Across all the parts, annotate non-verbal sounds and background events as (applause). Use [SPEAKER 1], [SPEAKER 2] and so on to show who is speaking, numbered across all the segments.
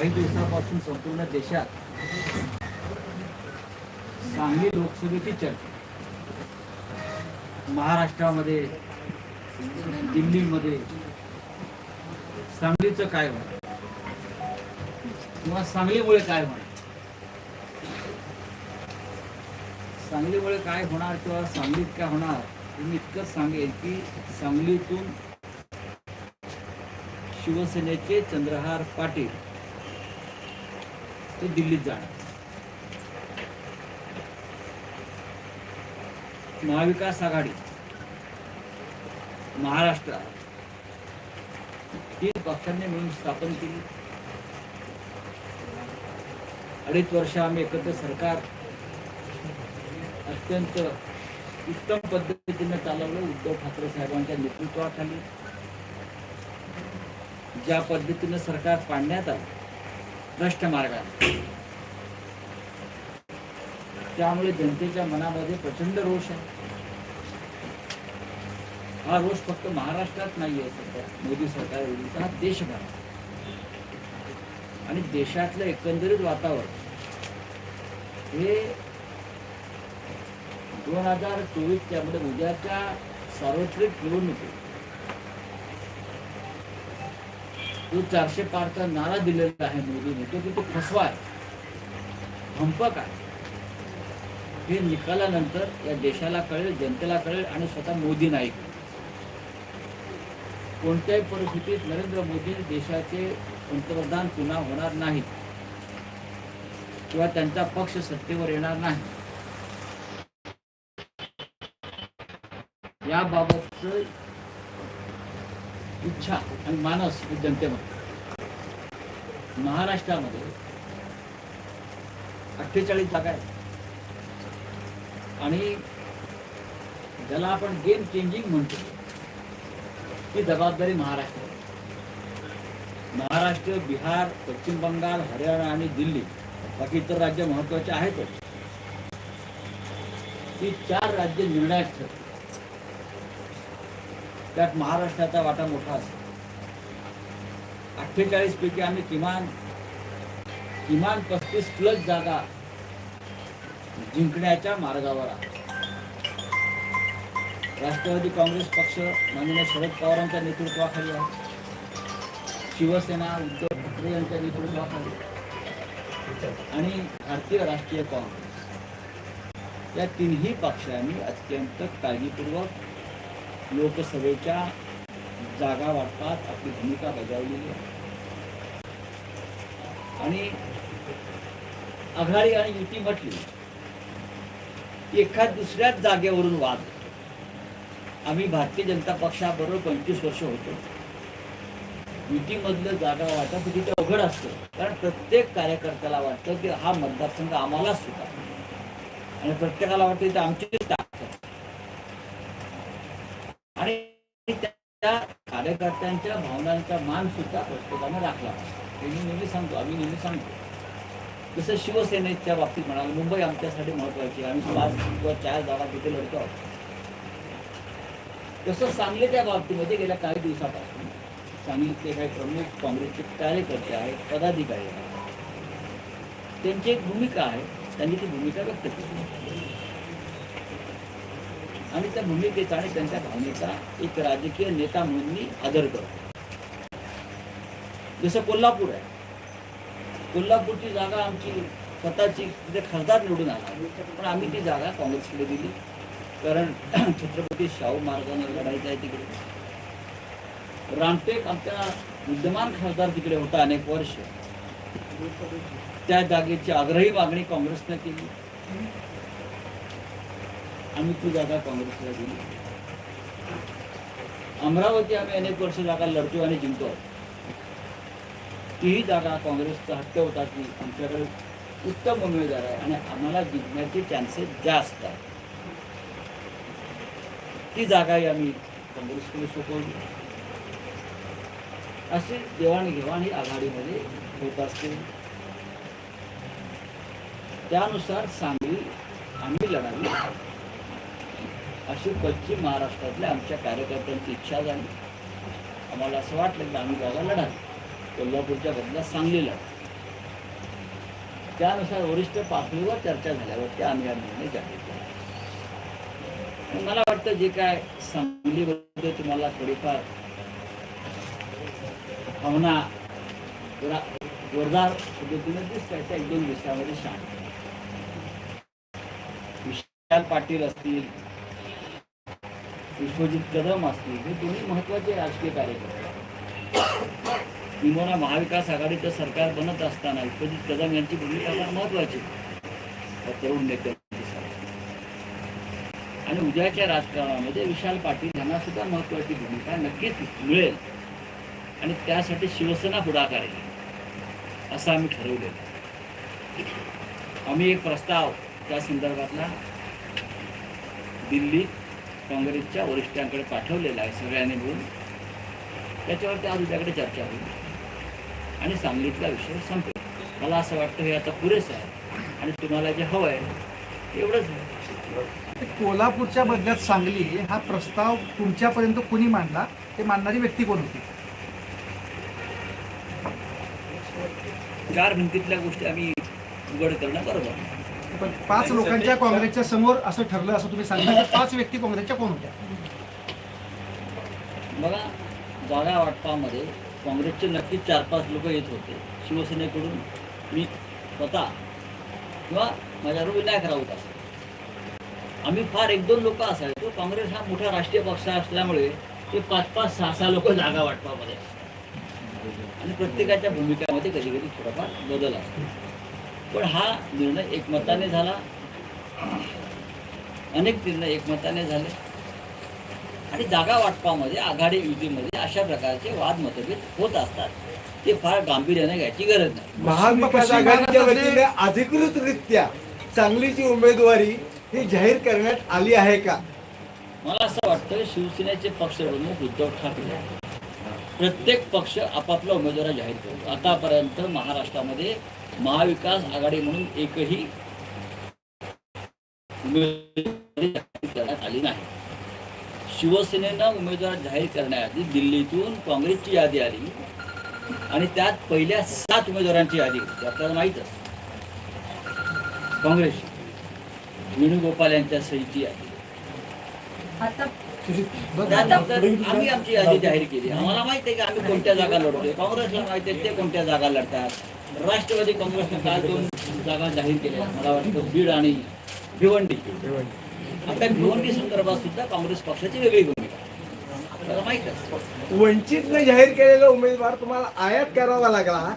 [SPEAKER 1] काही दिवसापासून संपूर्ण देशात सांगली लोकसभेची चर्चा. महाराष्ट्रामध्ये दिल्लीमध्ये सांगलीचं काय होणार? किंवा सांगलीमुळे काय होणार? सांगलीमुळे काय होणार किंवा सांगलीत काय होणार हे मी इतकंच सांगेल की सांगलीतून शिवसेनेचे चंद्रहार पाटील ते दिल्लीत जाणार. महाविकास आघाडी महाराष्ट्र तीन पक्षांनी मिळून स्थापन केली. अडीच वर्ष आम्ही एकत्र सरकार अत्यंत उत्तम पद्धतीने चालवलं. उद्धव ठाकरे साहेबांच्या नेतृत्वाखाली ज्या पद्धतीने सरकार पाडण्यात आलं भ्रष्ट मार्गाने. त्यामुळे जनतेच्या मनामध्ये प्रचंड रोष आहे. हा रोष फक्त महाराष्ट्रात नाहीये सध्या. मोदी सरकार विरुद्ध हा देशभर. आणि देशातलं एकंदरीत वातावरण हे दोन हजार चोवीसच्या म्हणजे उद्याच्या सार्वत्रिक निवडणुकीत जो चारशे पारचा नारा दिलेला आहे मोदीने तो की तो फसवा आहे. भंपक आहे. हे निकालानंतर या देशाला कळेल जनतेला कळेल आणि स्वतः मोदी नाही कोणत्याही परिस्थितीत नरेंद्र मोदी देशाचे पंतप्रधान पुन्हा होणार नाहीत. किंवा त्यांचा पक्ष सत्तेवर येणार नाही. याबाबतच इच्छा आणि मानस जनतेमध्ये. महाराष्ट्रामध्ये अठ्ठेचाळीस जागा आहेत. आणि ज्याला आपण गेम चेंजिंग म्हणतो ती जबाबदारी महाराष्ट्र. महाराष्ट्र बिहार पश्चिम बंगाल हरियाणा आणि दिल्ली बाकी इतर राज्य महत्त्वाचे आहेतच. ही चार राज्य निर्णायक ठरतात. त्यात महाराष्ट्राचा वाटा मोठा असेल. अठ्ठेचाळीस पैकी आम्ही किमान किमान पस्तीस प्लस जागा जिंकण्याच्या मार्गावर आहोत. राष्ट्रवादी काँग्रेस पक्ष माननीय शरद पवारांच्या नेतृत्वाखाली आहे. शिवसेना उद्धव ठाकरे यांच्या नेतृत्वाखाली. आणि भारतीय राष्ट्रीय काँग्रेस. या तिन्ही पक्षांनी अत्यंत काळजीपूर्वक लोकसभेच्या जागा वाटपात आपली भूमिका बजावलेली आहे. आणि आघाडी आणि युती म्हटली एखाद दुसऱ्याच जागेवरून वाद. आम्ही भारतीय जनता पक्षाबरोबर पंचवीस वर्ष होतो. युतीमधलं जागा वाटप तिथे अवघड असतं. कारण प्रत्येक कार्यकर्त्याला वाटतं की हा मतदारसंघ आम्हालाच सुद्धा आणि प्रत्येकाला वाटतं की आमचीच ताकद आहे. आणि त्या कार्यकर्त्यांच्या भावनांचा मान सुद्धा प्रत्येकाने राखला. हे मी नेहमी सांगतो आम्ही नेहमी सांगतो. जसं शिवसेनेच्या बाबतीत म्हणाल मुंबई आमच्यासाठी महत्वाची आहे. आम्ही पाच किंवा चार जागा तिथे लढतो आहोत. तसं सांगलीच्या बाबतीमध्ये गेल्या काही दिवसापासून सांगलीतले काही प्रमुख काँग्रेसचे कार्यकर्ते आहेत पदाधिकारी आहेत. त्यांची एक भूमिका आहे. त्यांनी ती भूमिका व्यक्त केली. आणि त्या भूमिकेचा आणि त्यांच्या भावनेचा एक राजकीय नेता म्हणून मी आदर करतो. जसं कोल्हापूर आहे. कोल्हापूरची जागा आमची स्वतःची तिथे खासदार निवडून आला. पण आम्ही ती जागा काँग्रेसकडे दिली. कारण (clears throat) छत्रपती शाहू महाराजांना लढायचं आहे तिकडे. रामटेक आमच्या विद्यमान खासदार तिकडे होता अनेक वर्ष. त्या जागेची आग्रही मागणी काँग्रेसनं केली. आम्ही ती जागा काँग्रेसला दिली. अमरावती आम्ही अनेक वर्ष जागा लढतो आणि जिंकतो. तीही जागा काँग्रेसचा हट्ट होता की आमच्याकडे उत्तम उमेदवार आहे आणि आम्हाला जिंकण्याचे चान्सेस जास्त आहे ती जागाही आम्ही काँग्रेसकडे सोपवली. अशी देवाणघेवाण ही आघाडीमध्ये होत असते. त्यानुसार सांगली आम्ही लढावी. अशी पश्चिम महाराष्ट्रातल्या आमच्या कार्यकर्त्यांची इच्छा झाली. आम्हाला असं वाटलं की आम्ही जागा लढावी. कोल्हापूरच्या बदल्यात सांगली लढा त्यानुसार वरिष्ठ पातळीवर चर्चा झाल्यावरती आम्ही हा निर्णय जाहीर केला. मला वाटतं जे काय सांगलीबद्दल तुम्हाला थोडीफार भावना जरा जोरदार पद्धतीने दिसत आहे त्या एक दोन दिवसामध्ये शांत. विशाल पाटील असतील विश्वजित कदम असतील. हे दोन्ही महत्त्वाचे राजकीय कार्यकर्ते किंवा महाविकास आघाडीचं सरकार बनत असताना विश्वजित कदम यांची भूमिका फार महत्वाची तरुण नेत्यांसाठी आणि उद्याच्या राजकारणामध्ये विशाल पाटील यांना सुद्धा महत्वाची भूमिका नक्कीच मिळेल. आणि त्यासाठी शिवसेना पुढाकार येईल असं आम्ही ठरवलेलं आम्ही एक प्रस्ताव त्या संदर्भातला दिल्ली काँग्रेसच्या वरिष्ठांकडे पाठवलेला आहे सगळ्यांनी मिळून. त्याच्यावरती आज उद्याकडे चर्चा होईल. आणि सांगलीतला विषय संपेल. मला असं वाटतं हे आता पुरेसं आहे. आणि तुम्हाला जे हवं आहे एवढंच आहे.
[SPEAKER 2] कोल्हापूरच्या बदल्यात सांगली हा प्रस्ताव तुमच्यापर्यंत कुणी मांडला? ते मांडणारी व्यक्ती कोण होती?
[SPEAKER 1] चार भिंतीतल्या गोष्टी आम्ही उघड करणं बरोबर.
[SPEAKER 2] पण पाच लोकांच्या काँग्रेसच्या समोर असं ठरलं असं तुम्ही सांगितलं पाच व्यक्ती काँग्रेसच्या कोण होत्या?
[SPEAKER 1] बघा जागा वाटपामध्ये काँग्रेसचे नक्कीच चार पाच लोक येत होते. शिवसेनेकडून मी स्वतः किंवा माझ्याबरोबर विनायक राऊत असेल आम्ही फार एक दोन लोक असायचो. काँग्रेस हा मोठा राष्ट्रीय पक्ष असल्यामुळे ते पाच पाच सहा सहा लोक जागा वाटपामध्ये. असतात. आणि प्रत्येकाच्या भूमिकामध्ये कधी कधी थोडाफार बदल असतो. पण हा निर्णय एकमताने झाला. अनेक निर्णय एकमताने झाले. आणि जागा वाटपामध्ये आघाडी युतीमध्ये अशा प्रकारचे वाद मतभेद होत असतात. ते फार गांभीर्याने घ्यायची गरज नाही.
[SPEAKER 3] महाविकास
[SPEAKER 2] पश्चिम
[SPEAKER 3] आघाडीच्या
[SPEAKER 2] महाराष्ट्रातले-
[SPEAKER 3] वतीने अधिकृतरित्या सांगलीची उमेदवारी ही जाहीर करण्यात आली आहे का?
[SPEAKER 1] मला असं वाटतं शिवसेनेचे पक्षप्रमुख उद्धव ठाकरे प्रत्येक पक्ष आपापला उमेदवार जाहीर करतो. आतापर्यंत महाराष्ट्रामध्ये महाविकास आघाडी म्हणून एकही करण्यात आली नाही. शिवसेनेनं उमेदवार जाहीर करण्याआधी दिल्लीतून काँग्रेसची यादी आली आणि त्यात पहिल्या सात उमेदवारांची यादी होती. आपल्याला माहीतच काँग्रेसची वेणुगोपाल यांच्या सहीची यादी आम्ही आमची यादी जाहीर केली. आम्हाला माहीत आहे की आम्ही कोणत्या जागा लढतोय. काँग्रेसला माहिती आहे ते कोणत्या जागा लढतात. राष्ट्रवादी काँग्रेसने काल दोन जागा जाहीर केल्या मला वाटतं बीड आणि भिवंडी. आता भिवंडी संदर्भात सुद्धा काँग्रेस पक्षाची वेगळी भूमिका. आपल्याला माहीत आहे.
[SPEAKER 3] वंचितने जाहीर केलेला उमेदवार तुम्हाला आयात करावा लागला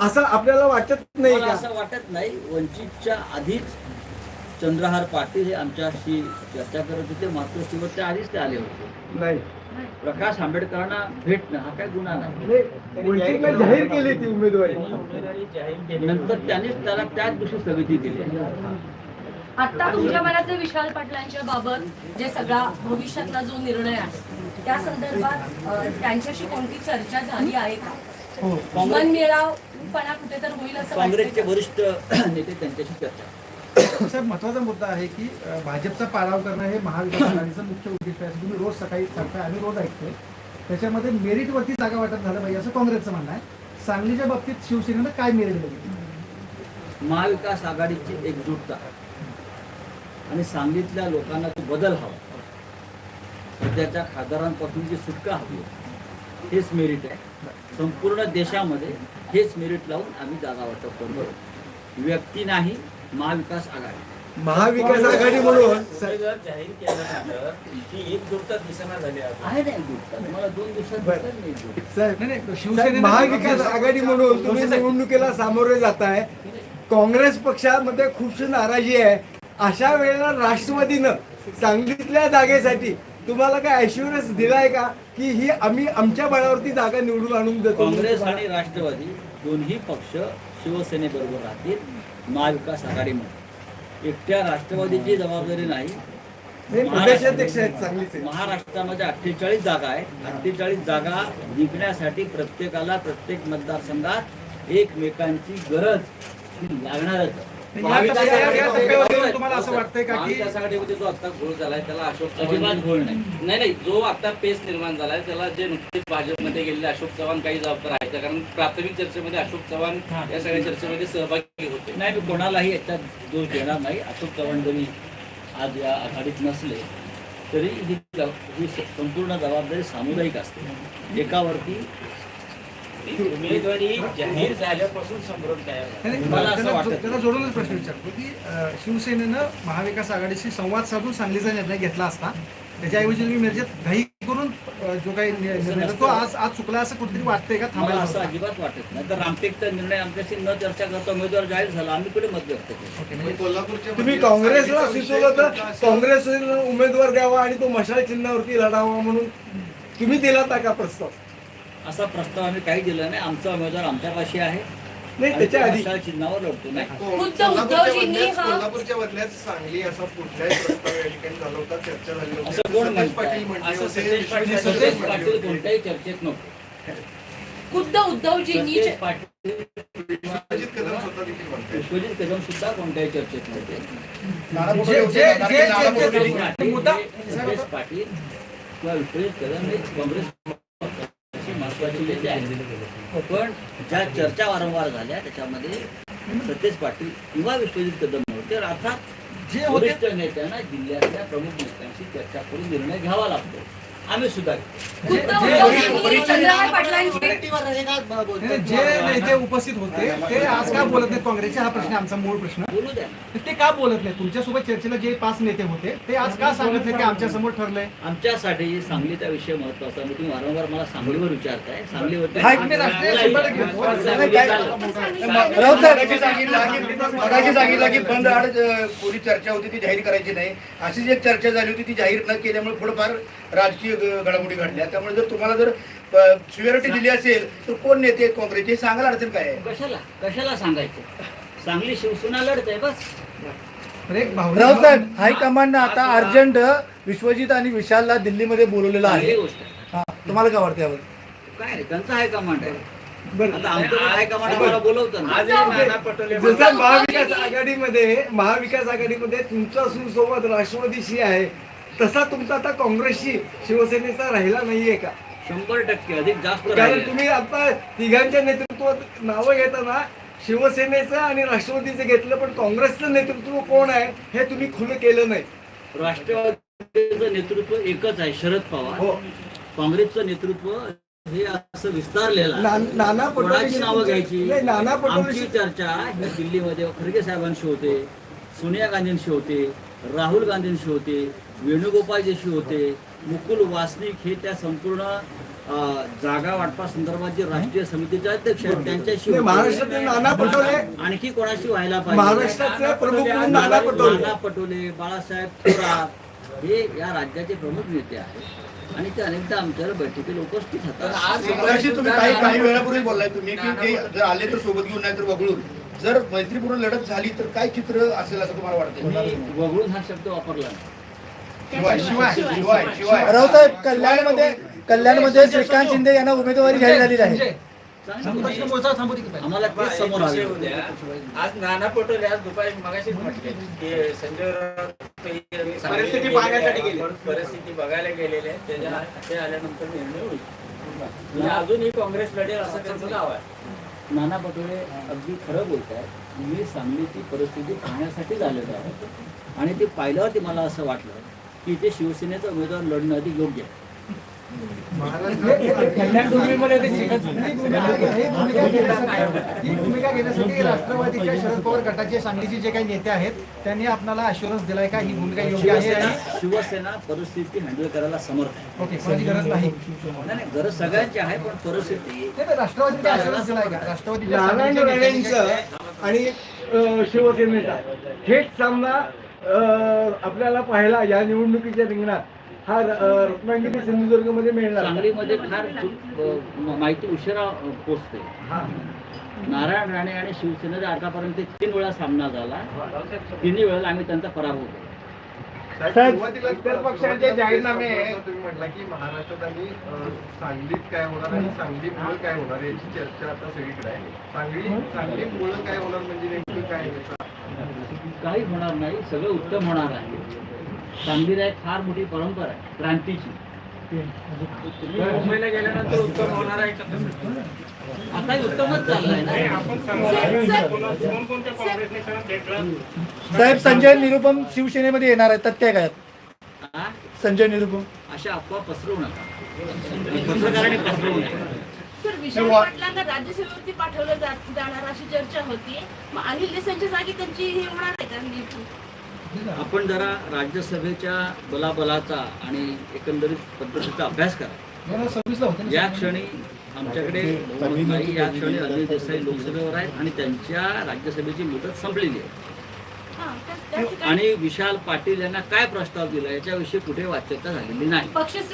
[SPEAKER 3] असं आपल्याला वाटत नाही
[SPEAKER 1] मला असं वाटत नाही. वंचितच्या आधीच चंद्रहार पाटील हे आमच्याशी चर्चा करत होते. मात्र शेवटच्या आधीच ते आले होते.
[SPEAKER 3] नाही.
[SPEAKER 1] प्रकाश आंबेडकरांना भेटणं हा काय गुन्हा नाही.
[SPEAKER 3] जाहीर केली. ती उमेदवारी.
[SPEAKER 1] नंतर त्यांनीच त्याला त्याच दिवशी स्थगिती दिली.
[SPEAKER 4] आता तुमच्या मनात विशाल पाटलांच्या बाबत जे सगळा भविष्यातला जो निर्णय आहे त्या संदर्भात त्यांच्याशी कोणती चर्चा झाली आहे का?
[SPEAKER 2] हो
[SPEAKER 4] मन मिळावपणा कुठे तर होईल असं
[SPEAKER 1] काँग्रेसचे? वरिष्ठ नेते त्यांच्याशी चर्चा.
[SPEAKER 2] सर महत्त्वाचा मुद्दा आहे की भाजपचा पाराव करणं हे महाविकास आघाडीचं मुख्य उद्दिष्ट आहे. तुम्ही रोज सकाळी सांगताय आम्ही रोज ऐकतोय. त्याच्यामध्ये मेरिटवरती जागा वाटप झालं पाहिजे असं काँग्रेसचं म्हणणं आहे. सांगलीच्या बाबतीत शिवसेनेनं काय मेरिट बघितलं
[SPEAKER 1] महाविकास आघाडीची एकजूटता आणि सांगलीतल्या लोकांना तो बदल हवा. सध्याच्या खासदारांपासून जी सुटका हवी हेच मेरिट आहे. संपूर्ण देशामध्ये हेच मेरिट लावून आम्ही जागा वाटप करतो व्यक्ती नाही महाविकास आघाडी.
[SPEAKER 3] महाविकास आघाडी म्हणून. स-
[SPEAKER 5] उमेदवार जाहीर केल्यानंतर ती एकजुटता दिसेना झाली आहे
[SPEAKER 1] आहे ना एकजूटता मला दोन दिवसात
[SPEAKER 3] बरं.
[SPEAKER 1] दिसेल ना एकजूट.
[SPEAKER 3] साहेब
[SPEAKER 2] नाही नाही
[SPEAKER 3] साहेब,
[SPEAKER 2] शिवसेनेनं
[SPEAKER 3] महाविकास आघाडी म्हणून तुम्ही निवडणुकीला सामोरे जाताय. काँग्रेस पक्षामध्ये खूपशी नाराजी आहे. अशा वेळेला राष्ट्रवादीनं सांगलीतल्या जागेसाठी तुम्हाला काय ॲश्युरन्स दिलाय का की ही आम्ही आमच्या बळावरती जागा निवडून आणून देतो?
[SPEAKER 1] काँग्रेस आणि राष्ट्रवादी दोन्ही पक्ष शिवसेनेबरोबर राहतील. महाविकास आघाडीमध्ये. एकट्या राष्ट्रवादीची जबाबदारी नाही. महाराष्ट्रामध्ये अठ्ठेचाळीस जागा आहेत. अठ्ठेचाळीस जागा जिंकण्यासाठी प्रत्येकाला प्रत्येक मतदारसंघात एकमेकांची गरज ही लागणारच आहे.
[SPEAKER 2] या टप्प्यावर या टप्प्यावर येऊन तुम्हाला असं वाटतंय का की
[SPEAKER 5] महाविकास आघाडीमध्ये जो आता घोळ झालाय त्याला अशोक
[SPEAKER 1] अजिबात
[SPEAKER 5] चव्हाण
[SPEAKER 1] घोळ नाही.
[SPEAKER 5] नाही नाही जो आता पेस निर्माण झालाय त्याला जे नुकतेच भाजपमध्ये गेलेले अशोक चव्हाण काही जबाबदार आहेत. का? कारण प्राथमिक चर्चेमध्ये अशोक चव्हाण या सगळ्या चर्चेमध्ये सहभागी होते.
[SPEAKER 1] नाही मी कोणालाही याच्यात दोष देणार नाही. अशोक चव्हाण जरी आज या आघाडीत नसले तरी ही ही संपूर्ण जबाबदारी सामुदायिक असते. एकावरती
[SPEAKER 5] उमेदवारी जाहीर झाल्यापासून संभ्रम तयार झाला.
[SPEAKER 2] नाही,
[SPEAKER 1] मला असं
[SPEAKER 2] त्याला
[SPEAKER 1] वाटत?
[SPEAKER 2] जो- त्याला जोडूनच प्रश्न विचारतो की अं, शिवसेनेनं महाविकास आघाडीशी संवाद साधून सांगलीचा निर्णय घेतला असता त्याच्याऐवजी तुम्ही मिरजेत घाई करून अं, जो काही नि- निर्णय तो आज आज चुकला असं कुठेतरी वाटतंय का?
[SPEAKER 1] मला
[SPEAKER 2] थांबायला
[SPEAKER 1] असं
[SPEAKER 2] हवं?
[SPEAKER 1] अजिबात वाटत नाही. तर रामटेकचा निर्णय आमच्याशी न चर्चा करता उमेदवार जाहीर झाला. आम्ही कुठे मत व्यक्त केलं
[SPEAKER 2] ओके, म्हणजे
[SPEAKER 3] तुम्ही काँग्रेसला सुचवलं तर काँग्रेस उमेदवार द्यावा आणि तो मशाल चिन्हावरती लढावा म्हणून तुम्ही दिला का प्रस्ताव?
[SPEAKER 1] असा प्रस्ताव आम्ही काही दिला नाही आमचा उमेदवार आमच्यापाशी आहे
[SPEAKER 3] नाही त्याच्या आधी
[SPEAKER 1] चिन्हावर लढतो नाही
[SPEAKER 4] खुद्द उद्धवजींनी हा
[SPEAKER 6] कोल्हापूरच्या बदल्यात सांगली असा कुठलाही प्रस्ताव या ठिकाणी झाला होता चर्चा झाली होती
[SPEAKER 1] असं कोण
[SPEAKER 6] सतेज
[SPEAKER 1] म्हणतंय?
[SPEAKER 6] पाटील म्हटले
[SPEAKER 5] असं
[SPEAKER 6] होते
[SPEAKER 5] सतेज पाटील-
[SPEAKER 6] विश्वजित
[SPEAKER 1] सतेज
[SPEAKER 6] सतेज
[SPEAKER 1] पाटील
[SPEAKER 6] म्हटले होते.
[SPEAKER 1] कोणत्याही चर्चेत नव्हते
[SPEAKER 4] खुद्द उद्धवजींनी
[SPEAKER 1] सतेज पाटील
[SPEAKER 6] विश्वजित कदम स्वतः देखील म्हणतात
[SPEAKER 1] विश्वजित कदम सुद्धा कोणत्याही चर्चेत नव्हते
[SPEAKER 2] जे- जे- जे- जे- जे-
[SPEAKER 1] सतेज
[SPEAKER 2] जे-
[SPEAKER 1] पाटील
[SPEAKER 2] मुद्दा
[SPEAKER 1] हे- सतेज पाटील किंवा विश्वजित कदम हे काँग्रेस महत्वाची नेते आहेत पण ज्या चर्चा वारंवार झाल्या त्याच्यामध्ये सतेज पाटील किंवा विश्वजित कदम नव्हते. अर्थात
[SPEAKER 2] जे
[SPEAKER 1] वरिष्ठ नेत्यांना जिल्ह्यातल्या प्रमुख नेत्यांशी चर्चा करून निर्णय घ्यावा लागतो. आम्ही
[SPEAKER 2] नाही, जे नेते उपस्थित होते ते आज का बोलत नाहीत काँग्रेसचे? हा प्रश्न आमचा मूळ प्रश्न. ते का बोलत नाही तुमच्यासोबत चर्चेला जे पाच नेते होते ते आज का सांगत नाही की आमच्यासमोर ठरलंय?
[SPEAKER 1] आमच्यासाठी सांगलीचा विषय महत्त्वाचा आहे. तुम्ही वारंवार मला सांगलीवर विचारताय.
[SPEAKER 7] मगाशी सांगितलं की बंद आड पूर्वी चर्चा होती ती जाहीर करायची नाही. अशीच एक चर्चा झाली होती ती जाहीर न केल्यामुळे थोडंफार राजकीय घडामोडी घडल्या. त्यामुळे जर तुम्हाला जर सिव्हिरिटी दिली असेल तर कोण नेते काँग्रेसचे? हे सांगायला अडचण काय आहे?
[SPEAKER 1] कशाला? कशाला सांगायचं? सांगली शिवसेना लढते बस.
[SPEAKER 8] हायकमांडनं आता अर्जंट विश्वजित आणि विशालला दिल्लीमध्ये बोलवलेलं
[SPEAKER 1] चांगली
[SPEAKER 8] आहे
[SPEAKER 1] गोष्ट आहे.
[SPEAKER 8] हा, तुम्हाला काय वाटतं यावर?
[SPEAKER 1] काय आहे, त्यांचा हायकमांड आहे.
[SPEAKER 3] बरं.
[SPEAKER 1] आता आमचं पण हायकमांड आम्हाला बोलवतं ना.
[SPEAKER 5] आज एक नाना पटोले
[SPEAKER 3] जसं महाविकास आघाडीमध्ये महाविकास आघाडीमध्ये तुमचा सुसंवाद राष्ट्रवादीशी आहे. तसा तुमचा आता काँग्रेसशी शिवसेनेचा राहिला नाहीये का?
[SPEAKER 1] शंभर टक्के अधिक जास्त
[SPEAKER 3] कारण
[SPEAKER 1] राहिले.
[SPEAKER 3] तुम्ही आता तिघांच्या नेतृत्वात नावं घेताना शिवसेनेचं आणि राष्ट्रवादीचं घेतलं पण काँग्रेसचं नेतृत्व कोण आहे हे तुम्ही खुलं केलं नाही.
[SPEAKER 1] राष्ट्रवादीचं नेतृत्व एकच आहे शरद पवार.
[SPEAKER 3] हो.
[SPEAKER 1] काँग्रेसचं नेतृत्व हे असं विस्तारलेलं आहे.
[SPEAKER 3] नाना
[SPEAKER 1] कोणाची नावं घ्यायची?
[SPEAKER 3] नाना
[SPEAKER 1] आमची
[SPEAKER 3] पटोले
[SPEAKER 1] चर्चा ही दिल्लीमध्ये खडगे साहेबांशी होते सोनिया गांधींशी होते राहुल गांधींशी होते वेणुगोपालजीशी होते मुकुल वासनिक हे त्या संपूर्ण जागा वाटपा संदर्भात जे राष्ट्रीय समितीचे अध्यक्ष आहेत त्यांच्याशी.
[SPEAKER 3] महाराष्ट्रातील नाना पटोले
[SPEAKER 1] आणखी कोणाशी व्हायला पाहिजे?
[SPEAKER 3] नाना पटोले
[SPEAKER 1] नाना पटोले. बाळासाहेब थोरात हे या राज्याचे प्रमुख नेते आहेत. आणि ते अनेकदा आमच्यावर बैठकीला उपस्थित होतात.
[SPEAKER 5] आज
[SPEAKER 7] मगाशी तुम्ही काही काही वेळापूर्वी बोललाय तुम्ही की ते जर आले तर सोबत घेऊन नाही तर वगळून. जर मैत्रीपूर्ण लढत झाली तर काय चित्र असेल असं तुम्हाला वाटतं
[SPEAKER 1] वगळून हा शब्द वापरला.
[SPEAKER 7] शिवाय शिवाय शिवाय शिवाय
[SPEAKER 8] राव साहेब कल्याणमध्ये कल्याणमध्ये श्रीकांत शिंदे यांना उमेदवारी जाहीर झालेली आहे.
[SPEAKER 1] आम्हाला तेच समोर
[SPEAKER 5] उद्या आज नाना पटोले आज दुपारी मगाशीच म्हटले की संजय
[SPEAKER 3] परिस्थिती पाहण्यासाठी गेले.
[SPEAKER 5] परिस्थिती बघायला गेलेले. त्याच्या ते आल्यानंतर निर्णय होईल. म्हणजे अजूनही काँग्रेस लढेल असं त्यांचं नाव आहे.
[SPEAKER 1] नाना पटोले अगदी खरं बोलत आहेत मी सांगलीची परिस्थिती पाहण्यासाठी झालेलो आहे. आणि ते पाहिल्यावरती मला असं वाटलं की इथे शिवसेनेचा उमेदवार लढणं अधिक योग्य आहे.
[SPEAKER 2] भूमिका घेण्यासाठी- ही भूमिका घेण्यासाठी राष्ट्रवादीच्या शरद पवार गटाचे सांगलीचे जे काही नेते आहेत त्यांनी आपल्याला दिलाय का ही भूमिका योग्य आहे
[SPEAKER 1] शिवसेना
[SPEAKER 2] आणि
[SPEAKER 1] शिवसेना परिस्थिती हँडल करायला समर्थ आहे.
[SPEAKER 2] ओके कोणाची गरज नाही.
[SPEAKER 1] नाही नाही, गरज सगळ्यांची आहे पण परिस्थिती
[SPEAKER 2] ते तर राष्ट्रवादीने अश्युरन्स दिलाय का? राष्ट्रवादीच्या
[SPEAKER 3] नारायण
[SPEAKER 2] सांगलीच्या नेत्यांनी
[SPEAKER 3] राणेंचं आणि अं, शिवसेनेचा. थेट सामना अं, आपल्याला पाहायला या निवडणुकीच्या रिंगणात. हा रत्नागिरी सिंधुदुर्गमध्ये मिळणार.
[SPEAKER 1] सांगलीमध्ये फार माहिती उशिरा पोचते. नारायण राणे आणि शिवसेनेचा आतापर्यंत तीन वेळा सामना झाला. तिन्ही वेळेला आम्ही त्यांचा पराभव केला.
[SPEAKER 6] साहेब, सुरुवातीला इतर पक्षांचे जाहीरनामे तुम्ही म्हटला की महाराष्ट्रात आणि सांगलीत काय होणार आणि काय होणार याची चर्चा आता सगळीकडे आहे. सांगली काय होणार म्हणजे नेमकं काय याचा
[SPEAKER 1] काही होणार नाही सगळं उत्तम होणार आहे. एक फार मोठी परंपरा आहे क्रांतीची.
[SPEAKER 5] मुंबईला गेल्यानंतर उत्तम होणार आहे
[SPEAKER 1] आता उत्तमच चाललंय
[SPEAKER 8] साहेब संजय निरुपम शिवसेनेमध्ये येणार आहे तथ्य काय? संजय निरुपम.
[SPEAKER 1] अशा अफवा पसरवू नका. पत्रकारांनी पसरवू नका.
[SPEAKER 9] सर विशाल पाटलांना राज्यसभेवरती पाठवलं जात जाणार अशी चर्चा होती. मग अनिल देसाईच्या जागी त्यांची हे होणार आहे का?
[SPEAKER 1] आपण जरा राज्यसभेच्या बलाबलाचा आणि एकंदरीत पद्धतीचा अभ्यास करा. या क्षणी आमच्याकडे या क्षणी अनिल देसाई लोकसभेवर आहेत आणि त्यांच्या राज्यसभेची मुदत संपलेली आहे
[SPEAKER 9] हा, त्या- त्याच ठिकाणी
[SPEAKER 1] आणि विशाल पाटील यांना काय प्रस्ताव दिला याच्याविषयी कुठे वाच्यता झालेली नाही.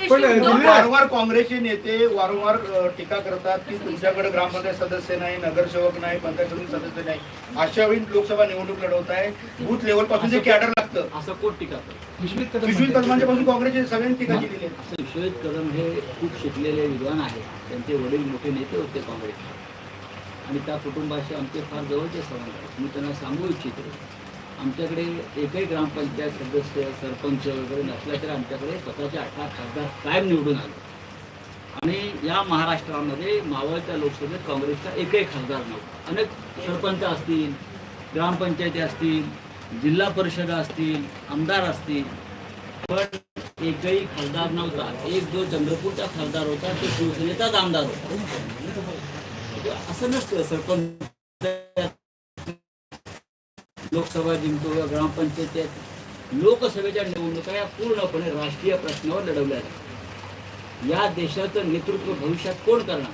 [SPEAKER 3] पण,
[SPEAKER 7] वारंवार काँग्रेसचे नेते वारंवार टीका करतात की तुमच्याकडे ग्रामपंचायत सदस्य नाही नगरसेवक नाही पंचायत समिती सदस्य नाही. अशा वेळी लोकसभा निवडणूक लढवत आहे. बूथ लेवलपासून जे कॅडर लागतं.
[SPEAKER 1] असं कोण टीका करतं?
[SPEAKER 2] विश्वित कदम
[SPEAKER 7] विश्वित
[SPEAKER 2] म्हणतात.
[SPEAKER 7] कदमांच्यापासून काँग्रेसचे सगळ्यांनी टीका केलेली आहे.
[SPEAKER 1] असं विश्वजित कदम हे खूप शिकलेले विद्वान आहेत. त्यांचे वडील मोठे नेते होते काँग्रेसचे. आणि त्या कुटुंबाशी आमचे फार जवळचे संबंध आहेत. मी त्यांना सांगू इच्छितो. आमच्याकडे एकही ग्रामपंचायत सदस्य सरपंच वगैरे नसला तरी आमच्याकडे स्वतःचे अठरा खासदार कायम निवडून आले. आणि या महाराष्ट्रामध्ये मावळच्या लोकसभेत काँग्रेसचा एकही खासदार नव्हता. अनेक सरपंच असतील ग्रामपंचायती असतील जिल्हा परिषद असतील आमदार असतील पण एकही खासदार नव्हता. एक जो चंद्रपूरचा खासदार होता तो शिवसेनेचाच आमदार होता. असं नसतं सरपंच लोकसभा जिंकतो किंवा ग्रामपंचायत लोकसभेच्या निवडणुका या पूर्णपणे राष्ट्रीय प्रश्नावर लढवल्या जातात. या देशाचं नेतृत्व भविष्यात कोण करणार?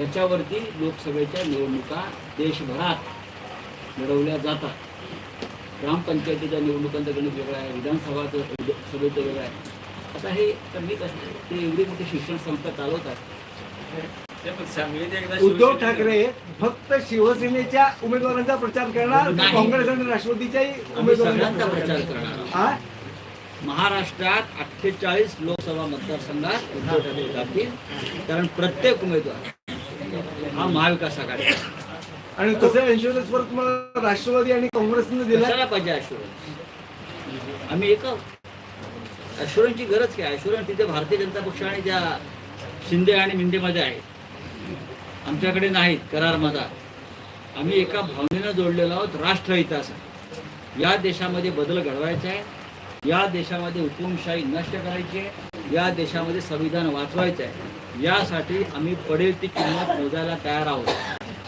[SPEAKER 1] याच्यावरती लोकसभेच्या निवडणुका देशभरात लढवल्या जातात. ग्रामपंचायतीच्या निवडणुकांचं गणित वेगळं आहे विधानसभाचं सभेचं वेगळं आहे. आता हे कमीच कसं ते एवढी मोठी शिक्षण संस्था चालवतात
[SPEAKER 3] उद्धव ठाकरे फक्त शिवसेनेच्या उमेदवारांचा प्रचार करणार. काँग्रेस आणि राष्ट्रवादीच्याही उमेदवारांचा
[SPEAKER 1] प्रचार करणार? महाराष्ट्रात अठ्ठेचाळीस लोकसभा मतदारसंघात उद्धव ठाकरे जातील कारण प्रत्येक उमेदवार हा महाविकास आघाडी.
[SPEAKER 3] आणि तसं इन्शुरन्स वर तुम्हाला राष्ट्रवादी आणि काँग्रेसने दिला
[SPEAKER 1] पाहिजे ॲश्युरन्स आम्ही एक ॲश्युरन्सची गरज काय? ॲश्युरन्स तिथे भारतीय जनता पक्ष आणि त्या शिंदे आणि मिंदेमध्ये आहे आमच्याकडे नाहीत करार मधार आम्ही एका भावनेनं जोडलेलो आहोत राष्ट्रहितासाठी या देशामध्ये बदल घडवायचा आहे या देशामध्ये हुकुमशाही नष्ट करायची आहे या देशामध्ये संविधान वाचवायचं आहे. यासाठी आम्ही पडेल ती किंमत मोजायला तयार आहोत.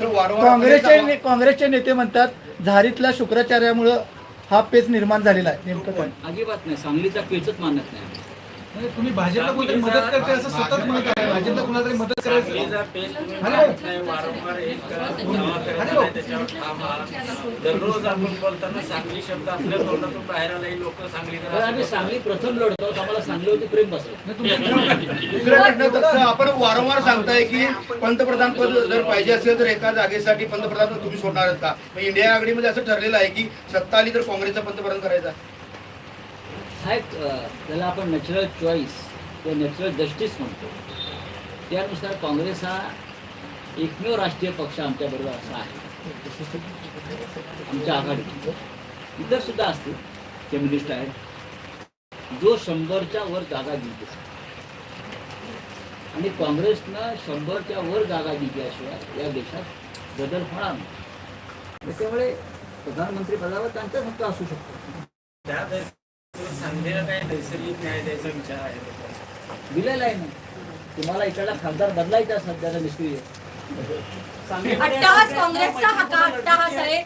[SPEAKER 8] काँग्रेसचे काँग्रेसचे नेते म्हणतात झारीतल्या शुक्राचार्यामुळं हा पेच निर्माण झालेला आहे. नेमकं काय?
[SPEAKER 1] अजिबात नाही. सांगलीचा पेचच मानत नाही
[SPEAKER 2] तुम्ही भाजपला कोणतरी मदत करते असं सतत म्हणत आहे. भाजपला कोणाला तरी मदत करायचं?
[SPEAKER 5] दररोज आपण बोलताना सांगली शब्द आपल्या तोंडातून बाहेर आलाही लोक सांगली
[SPEAKER 1] तर आम्ही सांगली प्रथम लढतो. आम्हाला सांगलीवरती प्रेम बसलं.
[SPEAKER 7] आपण वारंवार सांगताय की पंतप्रधान पद जर पाहिजे असेल तर एका जागेसाठी पंतप्रधान पद तुम्ही सोडणार आहात का? इंडिया आघाडीमध्ये असं ठरलेलं आहे की सत्ता आली तर काँग्रेसचा पंतप्रधान करायचा.
[SPEAKER 1] हा एक त्याला आपण नॅचरल चॉईस किंवा नॅचरल जस्टिस म्हणतो. त्यानुसार काँग्रेस हा एकमेव राष्ट्रीय पक्ष आमच्याबरोबर असा आहे. आमच्या आघाडी इतर सुद्धा असतील कम्युनिस्ट आहेत. जो शंभरच्या वर जागा जिंकू आणि काँग्रेसनं शंभरच्या वर जागा जिंकल्याशिवाय या देशात बदल होणार नाही. त्याच्यामुळे प्रधानमंत्री पदावर त्यांचाच हक्क असू शकतो.
[SPEAKER 5] सांगलीला काय नैसर्गिक न्याय द्यायचा विचार आहे
[SPEAKER 1] दिलेला आहे ना तुम्हाला इकडला खासदार बदलायचा सध्याला निष्क्रिय
[SPEAKER 4] अट्टहास काँग्रेसचा हा का अट्टहास आहे?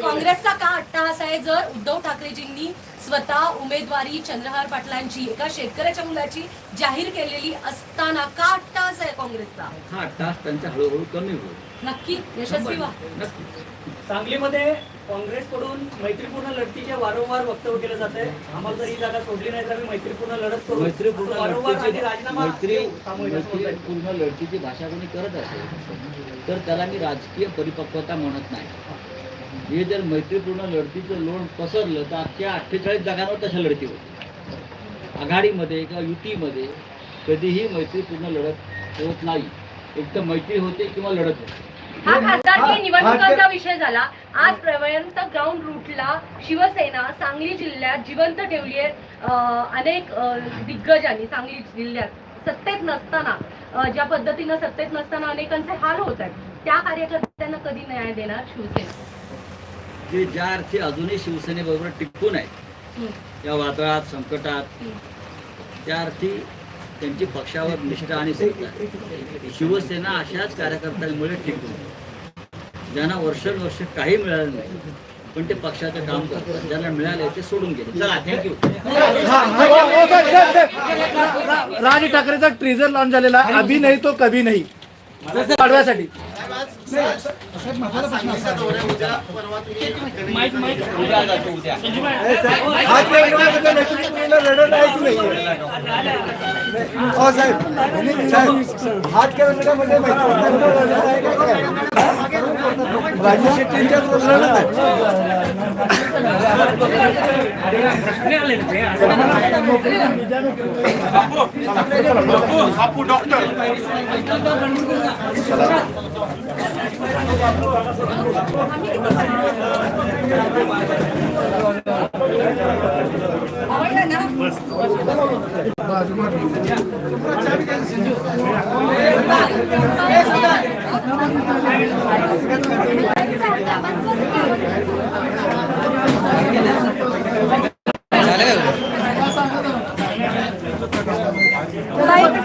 [SPEAKER 4] काँग्रेसचा का अट्टहास आहे? जर उद्धव ठाकरेजींनी स्वतः उमेदवारी चंद्रहार पाटलांची एका शेतकऱ्याच्या मुलाची जाहीर केलेली असताना का अट्टहास आहे काँग्रेसचा?
[SPEAKER 1] हा तास त्यांचा हळूहळू कमी होईल.
[SPEAKER 4] नक्की यशस्वी व्हा.
[SPEAKER 1] नक्की
[SPEAKER 10] सांगलीमध्ये काँग्रेसकडून मैत्रीपूर्ण लढतीचे वारंवार वक्तव्य केलं जात आहे आम्हाला जर ही जागा सोडली नाही तर आम्ही मैत्रीपूर्ण लढत करू.
[SPEAKER 1] मैत्रीपूर्ण लढतीची मैत्री. मैत्रीपूर्ण लढतीची भाषा कोणी करत असेल तर त्याला मी राजकीय परिपक्वता म्हणत नाही. हे जर मैत्रीपूर्ण लढतीचं लोण पसरलं तर अख्ख्या अठ्ठेचाळीस जागांवर तशा लढती होत आघाडीमध्ये किंवा युतीमध्ये कधीही मैत्रीपूर्ण लढत होत नाही. एक तर मैत्री होते किंवा लढत होते.
[SPEAKER 4] हा खासदारकी निवडणुकांचा विषय झाला आजपर्यंत ग्राउंड रूटला शिवसेना सांगली जिल्ह्यात जिवंत ठेवली आहे अनेक दिग्गजांनी सांगली जिल्ह्यात सत्तेत नसताना ज्या पद्धतीनं सत्तेत नसताना अनेकांचे हाल होत आहेत त्या कार्यकर्त्यांना कधी न्याय देणार शिवसेना
[SPEAKER 1] जे ज्या अर्थी अजूनही शिवसेनेबरोबर टिकून आहेत. या वादळात संकटात. त्या अर्थी त्यांची पक्षावर निष्ठा आणि. शिवसेना अशाच कार्यकर्त्यांमुळे टिकून. ज्यांना वर्षानुवर्ष काही मिळालं नाही पण ते पक्षाचं काम करतात ज्यांना मिळाले ते सोडून गेले चला थँक्यू
[SPEAKER 8] राज ठाकरेचा ट्रेझर लॉन्च झालेला आहे. अभी नाही तो कभी नाही पाडव्यासाठी
[SPEAKER 2] साहेब महत्त्वाचा आहे
[SPEAKER 3] हात राजू शेट्टींच्या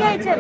[SPEAKER 2] घ्यायचे